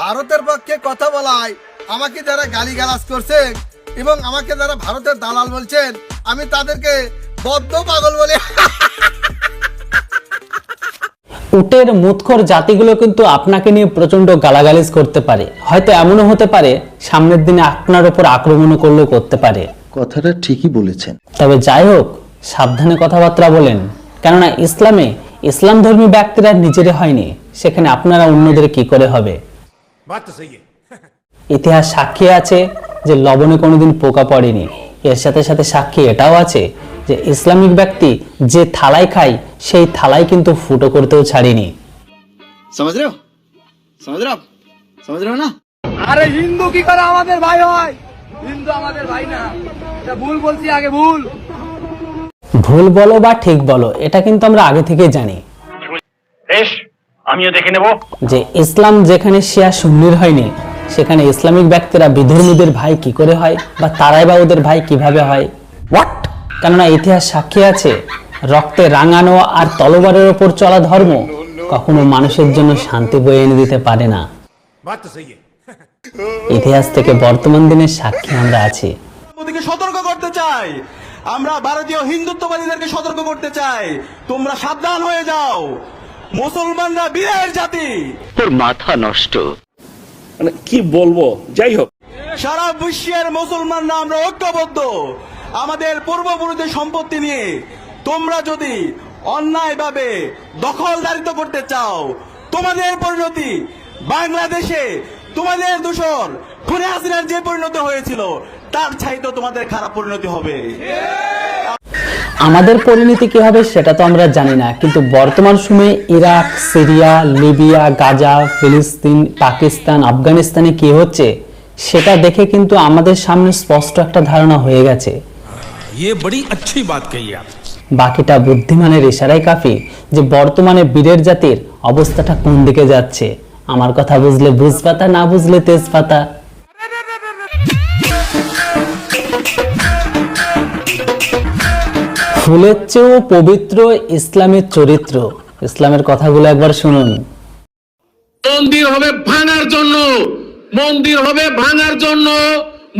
ভারতের পক্ষে কথা বলায়। আমাকে যারা গালিগালাজ করছে এবং আমাকে যারা ভারতের দালাল বলছেন আমি তাদেরকে বদ্ধ পাগল বলে উটের মুৎখর জাতিগুলো কিন্তু আপনাকে নিয়ে প্রচণ্ড গালাগালিজ করতে পারে। হয়তো এমনও হতে পারে সামনের দিনে আপনার উপর আক্রমণও করলেও করতে পারে। কথাটা ঠিকই বলেছেন। তবে যাই হোক সাবধানে কথাবার্তা বলেন। কেননা ইসলামে ইসলাম ধর্মী ব্যক্তিরা নিজেরে হয়নি সেখানে আপনারা অন্যদের কি করে হবে? ইতিহাস সাক্ষী আছে যে লবণে কোনোদিন পোকা পড়েনি এর সাথে সাথে সাক্ষী এটাও আছে যে ইসলামিক ব্যক্তি যে থালায় খায় সেই থালায় কিন্তু ফুটো করতেও ছাড়েনি समझ रहे हो समझ रहे हो आप समझ रहे हो ना আরে হিন্দু কি করে আমাদের ভাই হয় হিন্দু আমাদের ভাই না এটা ভুল বলছি আগে ভুল ভুল বলো বা ঠিক বলো এটা কিন্তু আমরা আগে থেকেই জানি বেশ আমিও দেখে নেব। যে ইসলাম যেখানে শিয়া সুন্নির হয়নি সেখানে ইসলামিক ব্যক্তিরা বিধর্মীদের ভাই কি করে হয় বা তারাই বা ওদের ভাই কীভাবে হয়? হোয়াট কেননা ইতিহাস সাক্ষী আছে রক্তে রাঙানো আর তলবারের ওপর চলা ধর্ম কখনো মানুষের জন্য শান্তি বয়ে এনে দিতে পারে না। ইতিহাস থেকে বর্তমান দিনের সাক্ষী আমরা আছি। মোদীকে সতর্ক করতে চাই। আমরা ভারতীয় হিন্দুত্ববাদীদেরকে সতর্ক করতে চাই। তোমরা সাবধান হয়ে যাও। মুসলমানরা বীরের জাতি। তোর মাথা নষ্ট। মানে কি বলব? যাই হোক। সারা বিশ্বের মুসলমানরা আমরা ঐক্যবদ্ধ। আমাদের পূর্বপুরুষদের সম্পত্তি নিয়ে তোমরা যদি অন্যায়ভাবে দখলদারিত্ব করতে চাও তোমাদের পরিণতি বাংলাদেশে তোমাদের দূষণ খুনে হাসিনার যে পরিণতি হয়েছিল তার চাইতেও তোমাদের খারাপ পরিণতি হবে। আমাদের পরিণতি কী হবে সেটা তো আমরা জানি না কিন্তু বর্তমান সময়ে ইরাক সিরিয়া লিবিয়া গাজা ফিলিস্তিন পাকিস্তান আফগানিস্তানে কী হচ্ছে সেটা দেখে কিন্তু আমাদের সামনে স্পষ্ট একটা ধারণা হয়ে গেছে। বাকিটা বুদ্ধিমানের ইশারাই কাফি যে বর্তমানে বীরের জাতির অবস্থাটা কোন দিকে যাচ্ছে। আমার কথা বুঝলে বুঝপাতা না বুঝলে তেজপাতা। ফুলের চেয়েও পবিত্র ইসলামের চরিত্র। ইসলামের কথাগুলো একবার শুনুন। মন্দির হবে ভাঙার জন্য মন্দির হবে ভাঙার জন্য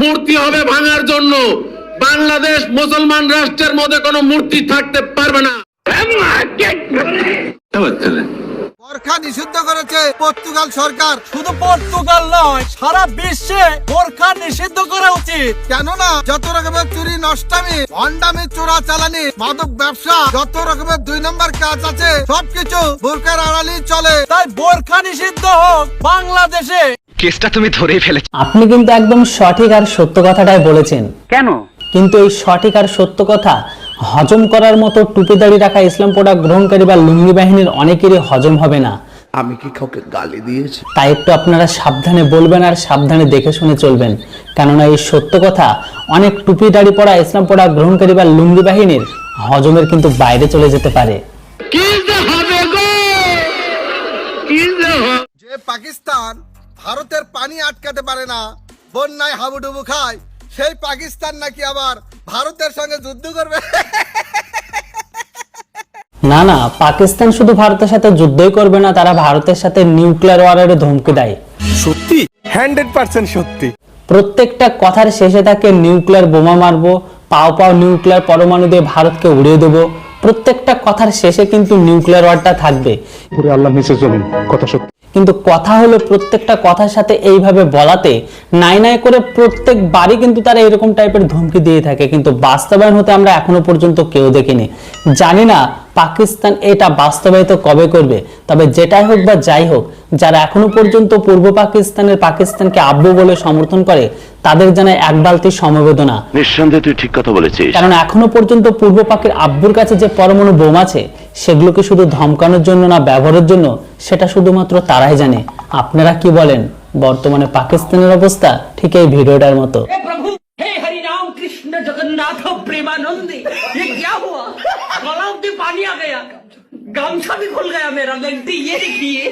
মূর্তি হবে ভাঙার জন্য। বাংলাদেশ মুসলমান রাষ্ট্রের মধ্যে কোনো মূর্তি থাকতে পারবে না। বরখা নিষিদ্ধ করেছে পর্তুগাল সরকার। শুধু পর্তুগাল নয় সারা বিশ্বে বোরখা নিষিদ্ধ করা উচিত। কেননা যত রকমের চুরি নষ্টামি ভণ্ডামি চোরা চালানি মাদক ব্যবসা যত রকমের দুই নম্বর কাজ আছে সবকিছু আড়ালি চলে। তাই বোরখা নিষিদ্ধ হোক বাংলাদেশে। কেসটা তুমি ধরেই ফেলেছ। আপনি কিন্তু একদম সঠিক আর সত্য কথাটাই বলেছেন। কেন? কিন্তু এই সঠিক আর সত্য কথা হজম করার মতো টুপি দাড়ি রাখা ইসলাম প্রোডাক্ট গ্রহণকারী বা লুঙ্গি বাহিনীর অনেকেরই হজম হবে না। আমি কি কাউকে গালি দিয়েছি? তাই একটু আপনারা সাবধানে বলবেন আর সাবধানে দেখে শুনে চলবেন। কেননা এই সত্য কথা অনেক টুপি দাড়ি পরা ইসলাম প্রোডাক্ট গ্রহণকারী বা লুঙ্গি বাহিনীর হজমের কিন্তু বাইরে চলে যেতে পারে। যে হবে গো? কি যে হবে যে পাকিস্তান ভারতের পানি আটকাতে পারে না বন্যায় হাবুডুবু খায় সেই পাকিস্তান নাকি আবার ভারতের সঙ্গে যুদ্ধ করবে? না না পাকিস্তান শুধু ভারতের সাথে যুদ্ধই করবে না তারা ভারতের সাথে নিউক্লিয়ার ওয়ারের ধমকি দেয়। সত্যি? হান্ড্রেড পার্সেন্ট সত্যি। প্রত্যেকটা কথার শেষে থাকে নিউক্লিয়ার বোমা মারবো পাও পাও নিউক্লিয়ার পরমাণু দিয়ে ভারতকে উড়িয়ে দেবো। প্রত্যেকটা কথার শেষে কিন্তু নিউক্লিয়ার ওয়ারটা থাকবে। আল্লাহ নিচে চলুন কথা সত্যি। কিন্তু কথা হলো প্রত্যেকটা কথার সাথে এইভাবে বলাতে নাই নাই করে প্রত্যেক বাড়ি কিন্তু তারা এরকম টাইপের ধমকি দিয়ে থাকে। কিন্তু বাস্তবায়ন হতে আমরা এখনও পর্যন্ত কেউ দেখিনি। জানি না পাকিস্তান এটা বাস্তবায়িত কবে করবে তবে যেটাই হোক বা যাই হোক যারা এখনও পর্যন্ত পূর্ব পাকিস্তানের পাকিস্তানকে আব্বু বলে সমর্থন করে তাদের জানায় এক বালতি সমবেদনা। নিঃসন্দেহে তুই ঠিক কথা বলেছিস। কারণ এখনও পর্যন্ত পূর্ব পাকের আব্বুর কাছে যে পরমাণু বোম আছে সেগুলোকে শুধু ধমকানোর জন্য না ব্যবহারের জন্য সেটা শুধুমাত্র তারাই জানে আপনারা কি বলেন বর্তমানে পাকিস্তানের অবস্থা ঠিক এই ভিডিওটার মতো प्रभु हे हरि राम कृष्ण जगन्नाथ प्रेमानंदी ये क्या हुआ गलाव में पानी आ गया गमछा भी खुल गया मेरा गंटी ये देखिए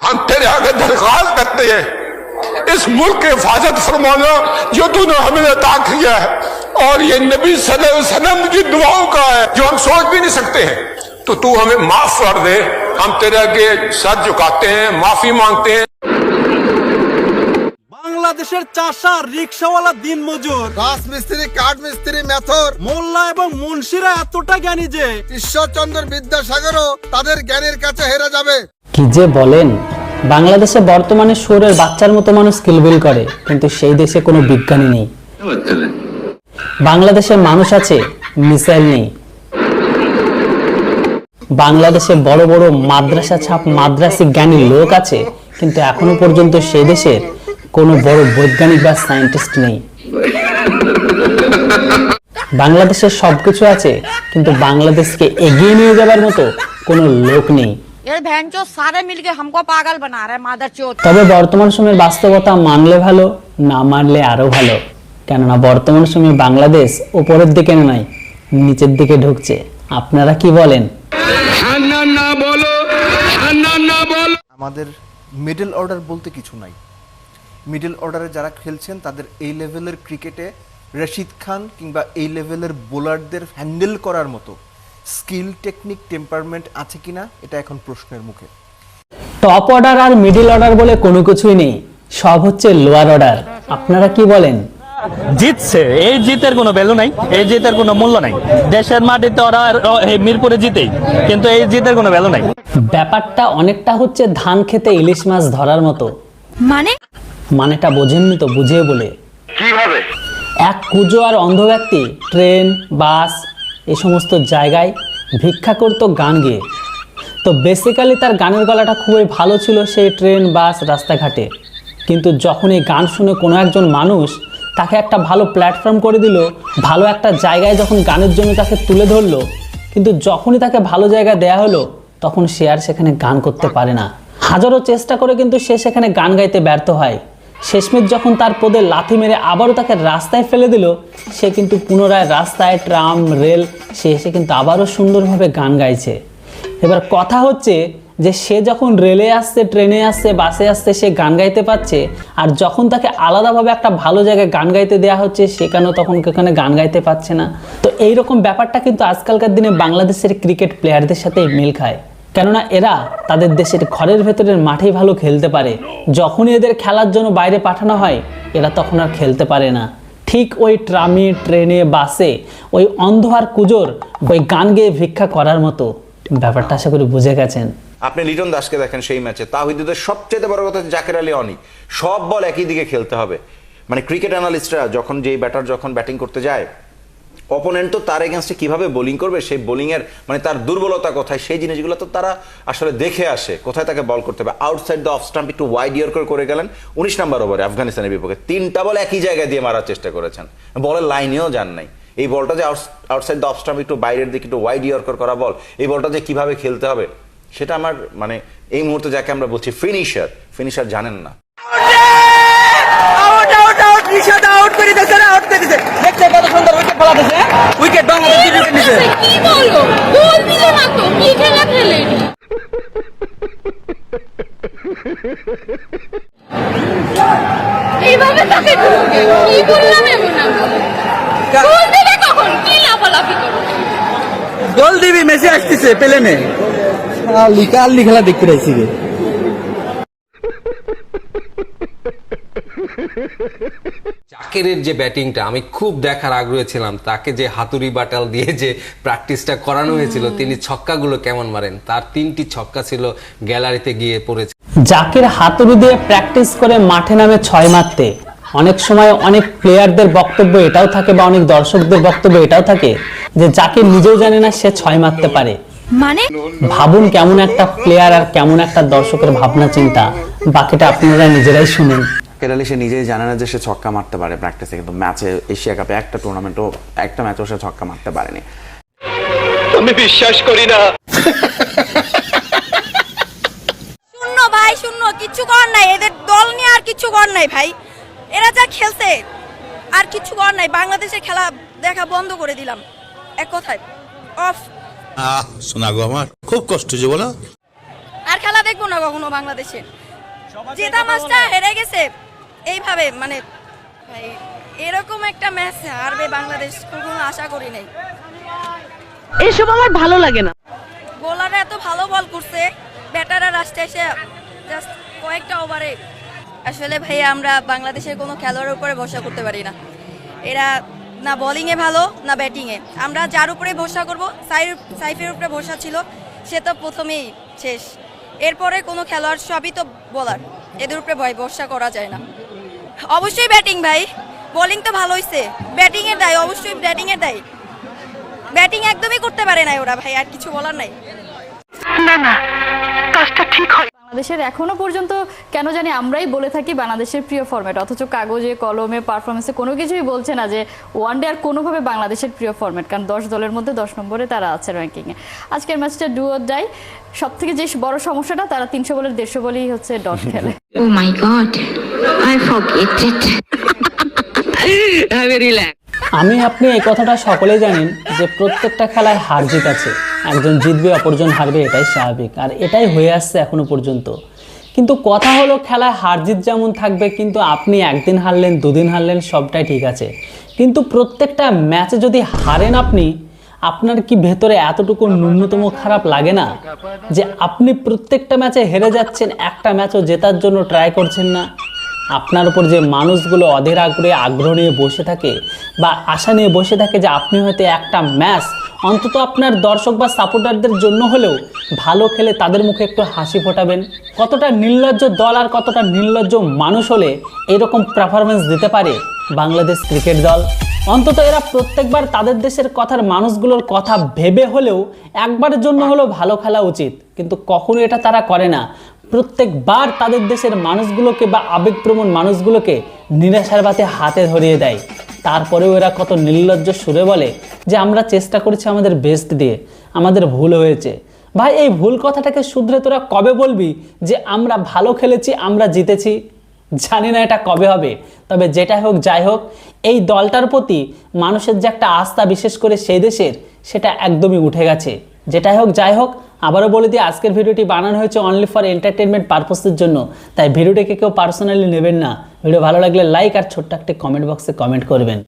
हम तेरे आगे दरख्वास्त करते हैं इस मुल्क की हिफाजत फरमाना जो तूने हमें अता किया है और ये नबी सल्लल्लाहु अलैहि वसल्लम की दुआओं का है जो हम सोच भी नहीं सकते हैं तो तू हमें माफ कर दे हम तेरे आगे सर झुकाते हैं माफी मांगते हैं বাংলাদেশের চাষা রিক্সাওয়ালা দিন মজুর রাজমিস্ত্রি কাঠ মিস্ত্রি মেথর মোল্লা এবং মুন্সিরা এতটা জ্ঞানী যে ঈশ্বরচন্দ্র বিদ্যাসাগরও তাদের জ্ঞানের কাছে হেরে যাবে কি যে বলেন বাংলাদেশে বর্তমানে শোরের বাচ্চার মতো মানুষ কিলবিল করে কিন্তু সেই দেশে কোনো বিজ্ঞানী নেই বাংলাদেশে মানুষ আছে মিসাইল নেই বাংলাদেশে বড় বড় মাদ্রাসা ছাপ মাদ্রাসী জ্ঞানী লোক আছে কিন্তু এখনও পর্যন্ত সে দেশের কোনো বড় বৈজ্ঞানিক বা সায়েন্টিস্ট নেই। বাংলাদেশের সবকিছু আছে কিন্তু বাংলাদেশকে এগিয়ে নিয়ে যাবার মতো কোনো লোক নেই। তবে বর্তমান সময়ের বাস্তবতা মানলে ভালো না মানলে আরও ভালো। কেননা বর্তমান সময়ে বাংলাদেশ উপরের দিকে নয় নিচের দিকে ঢুকছে। আপনারা কি বলেন? আমাদের মিডল অর্ডার বলতে কিছু নাই। মিডল অর্ডারে যারা খেলছেন তাদের এই লেভেলের ক্রিকেটে রশিদ খান কিংবা এই লেভেলের বোলারদের হ্যান্ডেল করার মতো স্কিল টেকনিক টেম্পারমেন্ট আছে কিনা এটা এখন প্রশ্নের মুখে। টপ অর্ডার আর মিডল অর্ডার বলে কোনো কিছুই নেই সব হচ্ছে লোয়ার অর্ডার আপনারা কি বলেন? জিতছে। এই জিতের কোনো ভ্যালু নাই এই জিতের কোনো মূল্য নাই। দেশের মাটিতে ওরা মিরপুরে জিতেই কিন্তু এই জিতের কোনো ভ্যালু নাই। ব্যাপারটা অনেকটা হচ্ছে ধান খেতে ইলিশ মাছ ধরার মতো। माने মানেটা বোঝেননি তো বুঝিয়ে বলে। কীভাবে? এক কুজো আর অন্ধ ব্যক্তি ট্রেন বাস এই সমস্ত জায়গায় ভিক্ষা করতো গান গেয়ে। তো বেসিক্যালি তার গানের গলাটা খুবই ভালো ছিল সেই ট্রেন বাস রাস্তাঘাটে। কিন্তু যখন এই গান শুনে কোনো একজন মানুষ তাকে একটা ভালো প্ল্যাটফর্ম করে দিল, ভালো একটা জায়গায় যখন গানের জন্য তাকে তুলে ধরলো, কিন্তু যখনই তাকে ভালো জায়গা দেয়া হলো, তখন সে আর সেখানে গান করতে পারে না। হাজারো চেষ্টা করে কিন্তু সে সেখানে গান গাইতে ব্যর্থ হয়। শেষমেশ যখন তার পদে লাথি মেরে আবারও তাকে রাস্তায় ফেলে দিল, সে কিন্তু পুনরায় রাস্তায় ট্রাম, রেল, সে এসে কিন্তু আবারও সুন্দরভাবে গান গাইছে। এবার কথা হচ্ছে যে সে যখন রেলে আসছে, ট্রেনে আসছে, বাসে আসছে, সে গান গাইতে পারছে। আর যখন তাকে আলাদাভাবে একটা ভালো জায়গায় গান গাইতে দেওয়া হচ্ছে সেখানেও তখন ওখানে গান গাইতে পারছে না? তো এইরকম ব্যাপারটা কিন্তু আজকালকার দিনে বাংলাদেশের ক্রিকেট প্লেয়ারদের সাথে মিল খায়। কেননা এরা তাদের দেশের ঘরের ভেতরের মাঠেই ভালো খেলতে পারে। যখনই এদের খেলার জন্য বাইরে পাঠানো হয়, এরা তখন আর খেলতে পারে না। ঠিক ওই ট্রামে, ট্রেনে, বাসে, ওই অন্ধ আর কুজোর, ওই গান গেয়ে ভিক্ষা করার মতো। ব্যাপারটা আশা করি বুঝে গেছেন। আপনি লিটন দাসকে দেখেন সেই ম্যাচে। তাহিদুদের সবচেয়ে বড় কথা জাকের আলী অনি। সব বল একই দিকে খেলতে হবে। মানে ক্রিকেট অ্যানালিস্টরা যখন যেই ব্যাটার যখন ব্যাটিং করতে যায় অপোনেন্ট তো তার এগেনস্টে কীভাবে বোলিং করবে, সেই বোলিংয়ের মানে তার দুর্বলতা কোথায়, সেই জিনিসগুলো তো তারা আসলে দেখে আসে, কোথায় তাকে বল করতে হবে। আউটসাইড দ্য অফ স্টাম্প একটু ওয়াইড ইয়ার করে করে গেলেন, উনিশ নাম্বার ওভারে আফগানিস্তানের বিপক্ষে। তিনটা বল একই জায়গায় দিয়ে মারার চেষ্টা করেছেন। বলের লাইনেও যান নাই। এই বলটা যে আউটসাইড দ্য অফ স্টাম্প একটু বাইরের দিকে একটু ওয়াইড ইয়ার্কর করা বল, এই বলটা যে কীভাবে খেলতে হবে সেটা আমার মানে এই মুহূর্তে যাকে আমরা বলছি ফিনিশার ফিনিশার জানেন না। Out out out Rishad out করে দিয়েছে আউট করে দিয়েছে। দেখতে কত সুন্দর উইকেট ফেলা দিয়েছে উইকেট বাংলাদেশ উইকেট নিছে। কি বলো? গোল দিল না তো কি খেলা খেলে? এইভাবে তাকে কি বললাম এমন গোল দিলে কখন? কি লাফালাফি করো? গোল দিবি মেসি আসতেছে পেলেনে কালি খেলা দেখতে রাইছি রে জাকেরের যে ব্যাটিংটা আমি খুব দেখার আগ্রহে ছিলাম তাকে যে হাতুড়ি বাটাল দিয়ে যে প্র্যাকটিসটা করানো হয়েছিল তিনি ছক্কাগুলো কেমন মারেন? তার তিনটি ছক্কা ছিল গ্যালারিতে গিয়ে পড়েছে। জাকির হাতুড়ি দিয়ে প্র্যাকটিস করে মাঠে নামে ছয় মারতে। অনেক সময় অনেক প্লেয়ারদের বক্তব্য এটাও থাকে বা অনেক দর্শকদের বক্তব্য এটাও থাকে যে জাকির নিজেও জানে না সে ছয় মারতে পারে। মানে? ভাবুন কেমন একটা প্লেয়ার আর কেমন একটা দর্শকের ভাবনা চিন্তা। বাকিটা আপনারা নিজেরাই শুনুন। কেরালি সে নিজেই জানে না যে সে ছক্কা মারতে পারে প্র্যাকটিসে কিন্তু ম্যাচে এশিয়া কাপে একটা টুর্নামেন্টও একটা ম্যাচও সে ছক্কা মারতে পারেনি। আমি বিশ্বাস করি না। শূন্য ভাই শূন্য। কিচ্ছু কর নাই। এদের দল নিয়ে আর কিচ্ছু কর নাই ভাই। এরা যা খেলছে আর কিচ্ছু কর নাই। বাংলাদেশের খেলা দেখা বন্ধ করে দিলাম। এক কথায়। অফ। শোনা গো আমার। খুব কষ্ট যে বলো। আর খেলা দেখব না কখনো বাংলাদেশে। জেতা ম্যাচটা হেরে গেছে। এইভাবে মানে ভাই এরকম একটা ম্যাচ হারবে বাংলাদেশ কখনো আশা করি নাই। এসব আমার ভালো লাগে না। বোলাররা এত ভালো বল করছে ব্যাটাররা রাস্তায় এসে জাস্ট কয়েকটা ওভারে আসলে ভাই আমরা বাংলাদেশের কোনো খেলোয়াড়ের উপরে ভরসা করতে পারি না। এরা না বোলিংয়ে ভালো, না ব্যাটিংয়ে আমরা যার উপরে ভরসা করব সাইফ সাইফের উপরে ভরসা ছিল, সে তো প্রথমেই শেষ। এরপরে কোনো খেলোয়াড়, সবই তো বলার এদের উপরে ভয়, ভরসা করা যায় না। অবশ্যই ব্যাটিং ভাই বোলিং তো ভালো হয়েছে ব্যাটিংয়ের দায়, অবশ্যই ব্যাটিংয়ের দায়। ব্যাটিং একদমই করতে পারে না ওরা ভাই, আর কিছু বলার নাই। বাংলাদেশের এখনও পর্যন্ত কেন জানি আমরাই বলে থাকি বাংলাদেশের প্রিয় ফরম্যাট অথচ কাগজে কলমে পারফরমেন্সে কোনো কিছুই বলছে না যে ওয়ান ডে আর কোনোভাবে বাংলাদেশের প্রিয় ফরম্যাট কারণ দশ দলের মধ্যে দশ নম্বরে তারা আছে র্যাঙ্কিংয়ে আজকের ম্যাচটা ডুও ডাই সব থেকে যে বড় সমস্যাটা তারা তিনশো বলের দেড়শো বলেই হচ্ছে ডট খেলে। ও my God I forget it আমি, আপনি এই কথাটা সকলেই জানেন যে প্রত্যেকটা খেলায় হার জিত আছে একজন জিতবে, অপরজন হারবে, এটাই স্বাভাবিক। আর এটাই হয়ে আসছে এখনও পর্যন্ত। কিন্তু কথা হলো, খেলায় হার জিত যেমন থাকবে, কিন্তু আপনি একদিন হারলেন, দুদিন হারলেন, সবটাই ঠিক আছে। কিন্তু প্রত্যেকটা ম্যাচে যদি হারেন আপনি, আপনার কি ভেতরে এতটুকু ন্যূনতম খারাপ লাগে না? যে আপনি প্রত্যেকটা ম্যাচে হেরে যাচ্ছেন, একটা ম্যাচও জেতার জন্য ট্রাই করছেন না? আপনার উপর যে মানুষগুলো অধীর আগ্রহে, আগ্রহ নিয়ে বসে থাকে বা আশা নিয়ে বসে থাকে যে আপনি হয়তো একটা ম্যাচ অন্তত আপনার দর্শক বা সাপোর্টারদের জন্য হলেও ভালো খেলে তাদের মুখে একটু হাসি ফোটাবেন। কতটা নির্লজ্জ দল আর কতটা নির্লজ্জ মানুষ হলে এরকম পারফরমেন্স দিতে পারে বাংলাদেশ ক্রিকেট দল? অন্তত এরা প্রত্যেকবার তাদের দেশের কথার মানুষগুলোর কথা ভেবে হলেও একবারের জন্য হলেও ভালো খেলা উচিত। কিন্তু কখনো এটা তারা করে না। প্রত্যেকবার তাদের দেশের মানুষগুলোকে বা আবেগপ্রবণ মানুষগুলোকে নিরাশার বাতে হাতে ধরিয়ে দেয়। তারপরেও এরা কত নির্লজ্জ সুরে বলে যে, আমরা চেষ্টা করেছি আমাদের বেস্ট দিয়ে, আমাদের ভুল হয়েছে। ভাই, এই ভুল কথাটাকে শুধরে তোরা কবে বলবি যে, আমরা ভালো খেলেছি, আমরা জিতেছি জানি না এটা কবে হবে। তবে যেটাই হোক, যাই হোক, এই দলটার প্রতি মানুষের যে একটা আস্থা বিশেষ করে সেই দেশের, সেটা একদমই উঠে গেছে। যেটাই হোক, যাই হোক, আবারও বলে দিই, আজকের ভিডিওটি বানানো হয়েছে অনলি ফর এন্টারটেনমেন্ট পারপসের জন্য। তাই ভিডিওটিকে কেউ পার্সোনালি নেবেন না। ভিডিও ভালো লাগলে লাইক আর ছোট্ট একটি কমেন্ট বক্সে কমেন্ট করবেন।